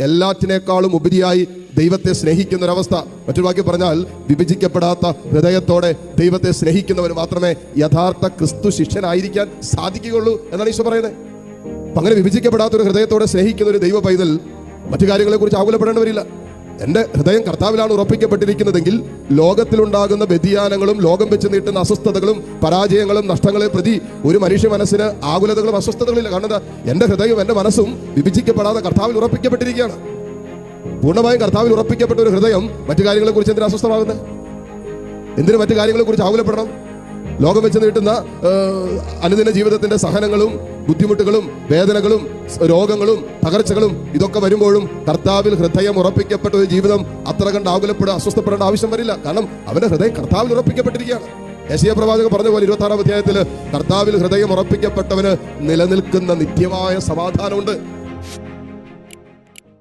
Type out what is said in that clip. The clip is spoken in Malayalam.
എല്ലാറ്റിനേക്കാളും ഉപരിയായി ദൈവത്തെ സ്നേഹിക്കുന്ന ഒരവസ്ഥ മറ്റൊരു വാക്യം പറഞ്ഞാൽ വിഭജിക്കപ്പെടാത്ത ഹൃദയത്തോടെ ദൈവത്തെ സ്നേഹിക്കുന്നവർ മാത്രമേ യഥാർത്ഥ ക്രിസ്തു ശിഷ്യനായിരിക്കാൻ സാധിക്കുകയുള്ളൂ എന്നാണ് ഈശോ പറയുന്നത്. അങ്ങനെ വിഭജിക്കപ്പെടാത്ത ഒരു ഹൃദയത്തോടെ സ്നേഹിക്കുന്ന ഒരു ദൈവ പൈതൽ മറ്റു കാര്യങ്ങളെ കുറിച്ച് ആകുലപ്പെടേണ്ടവരില്ല. എന്റെ ഹൃദയം കർത്താവിലാണ് ഉറപ്പിക്കപ്പെട്ടിരിക്കുന്നതെങ്കിൽ ലോകത്തിലുണ്ടാകുന്ന വ്യതിയാനങ്ങളും ലോകം വെച്ച് നീട്ടുന്ന അസ്വസ്ഥതകളും പരാജയങ്ങളും നഷ്ടങ്ങളെ പ്രതി ഒരു മനുഷ്യ മനസ്സിന് ആകുലതകളും അസ്വസ്ഥതകളില്ല. കാരണം എന്റെ ഹൃദയം എന്റെ മനസ്സും വിഭജിക്കപ്പെടാതെ കർത്താവിൽ ഉറപ്പിക്കപ്പെട്ടിരിക്കുകയാണ്. പൂർണമായും കർത്താവിൽ ഉറപ്പിക്കപ്പെട്ട ഒരു ഹൃദയം മറ്റു കാര്യങ്ങളെക്കുറിച്ച് എന്തിനാ അസ്വസ്ഥമാകുന്നത് എന്തിനു മറ്റു കാര്യങ്ങളെക്കുറിച്ച് ആകുലപ്പെടണം? ലോകം വെച്ച് നീട്ടുന്ന അനുദിന ജീവിതത്തിന്റെ സഹനങ്ങളും ബുദ്ധിമുട്ടുകളും വേദനകളും രോഗങ്ങളും തകർച്ചകളും ഇതൊക്കെ വരുമ്പോഴും കർത്താവിൽ ഹൃദയം ഉറപ്പിക്കപ്പെട്ട ഒരു ജീവിതം അത്ര കണ്ട് ആകുലപ്പെടുക അസ്വസ്ഥപ്പെടേണ്ട ആവശ്യം വരില്ല. കാരണം അവന്റെ ഹൃദയം കർത്താവിൽ ഉറപ്പിക്കപ്പെട്ടിരിക്കുകയാണ്. യശയ പ്രവാചകൻ പറഞ്ഞ പോലെ ഇരുപത്തി ആറാം അധ്യായത്തിൽ കർത്താവിൽ ഹൃദയം ഉറപ്പിക്കപ്പെട്ടവന് നിലനിൽക്കുന്ന നിത്യമായ സമാധാനമുണ്ട്.